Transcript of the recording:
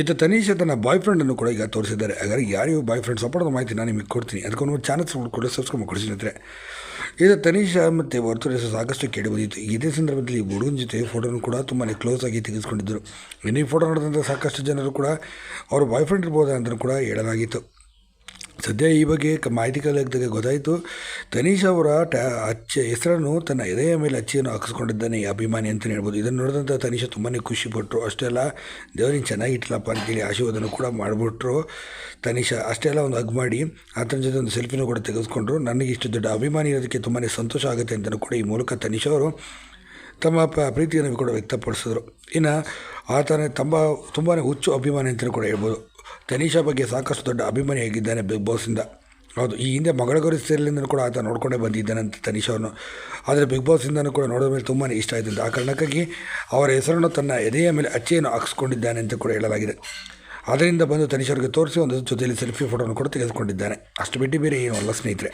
ಈತ ತನೀಶ ತನ್ನ ಬಾಯ್ ಫ್ರೆಂಡನ್ನು ಕೂಡ ಈಗ ತೋರಿಸಿದ್ದಾರೆ. ಹಾಗಾದ್ರೆ ಯಾರಿಗೂ ಬಾಯ್ ಫ್ರೆಂಡ್ ಸಪೋರ್ಟ್ ಮಾಹಿತಿ ನಾನು ನಿಮಗೆ ಕೊಡ್ತೀನಿ. ಅದಕ್ಕೊಂದು ಚಾನಲ್ಸ್ ಕೂಡ ಸಬ್ಸ್ಕ್ರೈಬ್ ಕೊಡಿಸಿದ್ರೆ ಇದು ತನೀಶ ಮತ್ತು ವರ್ತುಲ ಸಾಕಷ್ಟು ಕೇಳಿ ಬಂದಿತ್ತು. ಇದೇ ಸಂದರ್ಭದಲ್ಲಿ ಹುಡುಗನ ಜೊತೆ ಫೋಟೋನು ಕೂಡ ತುಂಬಾ ಕ್ಲೋಸ್ ಆಗಿ ತೆಗೆದುಕೊಂಡಿದ್ದರು ಇನ್ನೀ ಫೋಟೋ ನೋಡಿದಂಥ ಸಾಕಷ್ಟು ಜನರು ಕೂಡ ಅವ್ರ ಬಾಯ್ ಫ್ರೆಂಡ್ ಇರ್ಬೋದು ಅಂತ ಕೂಡ ಹೇಳಲಾಗಿತ್ತು. ಸದ್ಯ ಈ ಬಗ್ಗೆ ಮಾಹಿತಿ ಕಲಿದಾಗ ಗೊತ್ತಾಯಿತು. ತನೀಶ್ ಅವರ ಟ್ಯಾ ಅಚ್ಚ ಹೆಸರನ್ನು ತನ್ನ ಎದೆಯ ಮೇಲೆ ಅಚ್ಚಿಯನ್ನು ಹಾಕಿಸ್ಕೊಂಡಿದ್ದಾನೆ ಈ ಅಭಿಮಾನಿ ಅಂತಲೇ ಹೇಳ್ಬೋದು. ಇದನ್ನು ನೋಡಿದಂಥ ತನೀಶ ತುಂಬಾ ಖುಷಿಪಟ್ಟರು ಅಷ್ಟೇ ಅಲ್ಲ ದೇವರಿನ ಚೆನ್ನಾಗಿಟ್ಲಪ್ಪ ಅಂತೇಳಿ ಆಶೀರ್ವಾದನ ಕೂಡ ಮಾಡಿಬಿಟ್ರು. ತನೀಶ ಅಷ್ಟೇ ಅಲ್ಲ, ಒಂದು ಹಗ್ ಮಾಡಿ ಆತನ ಜೊತೆ ಒಂದು ಸೆಲ್ಫಿನೂ ಕೂಡ ತೆಗೆದುಕೊಂಡ್ರು ನನಗೆ ಇಷ್ಟು ದೊಡ್ಡ ಅಭಿಮಾನಿ ಇರೋದಕ್ಕೆ ತುಂಬಾ ಸಂತೋಷ ಆಗುತ್ತೆ ಅಂತಲೂ ಕೂಡ ಈ ಮೂಲಕ ತನೀಶ್ ಅವರು ತಮ್ಮ ಪ ಪ್ರೀತಿಯನ್ನು ಕೂಡ ವ್ಯಕ್ತಪಡಿಸಿದ್ರು. ಇನ್ನು ಆತನೇ ತುಂಬ ತುಂಬಾ ಹುಚ್ಚು ಅಭಿಮಾನಿ ಅಂತಲೂ ಕೂಡ ಹೇಳ್ಬೋದು. ತನೀಶಾ ಬಗ್ಗೆ ಸಾಕಷ್ಟು ದೊಡ್ಡ ಅಭಿಮಾನಿಯಾಗಿದ್ದಾನೆ ಬಿಗ್ ಬಾಸಿಂದ ಹೌದು, ಈ ಹಿಂದೆ ಮಗಳ ಗೌರಿ ಸೀರಿಯಲಿಂದ ಕೂಡ ಆತ ನೋಡ್ಕೊಂಡೇ ಬಂದಿದ್ದಾನಂತೆ ತನೀಶ್ ಅವನು ಆದರೆ ಬಿಗ್ ಬಾಸಿಂದನೂ ಕೂಡ ನೋಡೋ ಮೇಲೆ ತುಂಬಾ ಇಷ್ಟ ಆಯಿತು ಅಂತ ಆ ಕಾರಣಕ್ಕಾಗಿ ಅವರ ಹೆಸರನ್ನು ತನ್ನ ಎದೆಯ ಮೇಲೆ ಅಚ್ಚೆಯನ್ನು ಹಾಕಿಸ್ಕೊಂಡಿದ್ದಾನೆ ಅಂತ ಕೂಡ ಹೇಳಲಾಗಿದೆ. ಅದರಿಂದ ಬಂದು ತನೀಶ್ ಅವರಿಗೆ ತೋರಿಸಿ ಒಂದು ಜೊತೆಯಲ್ಲಿ ಸೆಲ್ಫಿ ಫೋಟೋನ ಕೂಡ ತೆಗೆದುಕೊಂಡಿದ್ದಾನೆ. ಅಷ್ಟು ಬಿಟ್ಟು ಬೇರೆ ಏನೂ ಅಲ್ಲ ಸ್ನೇಹಿತರೆ.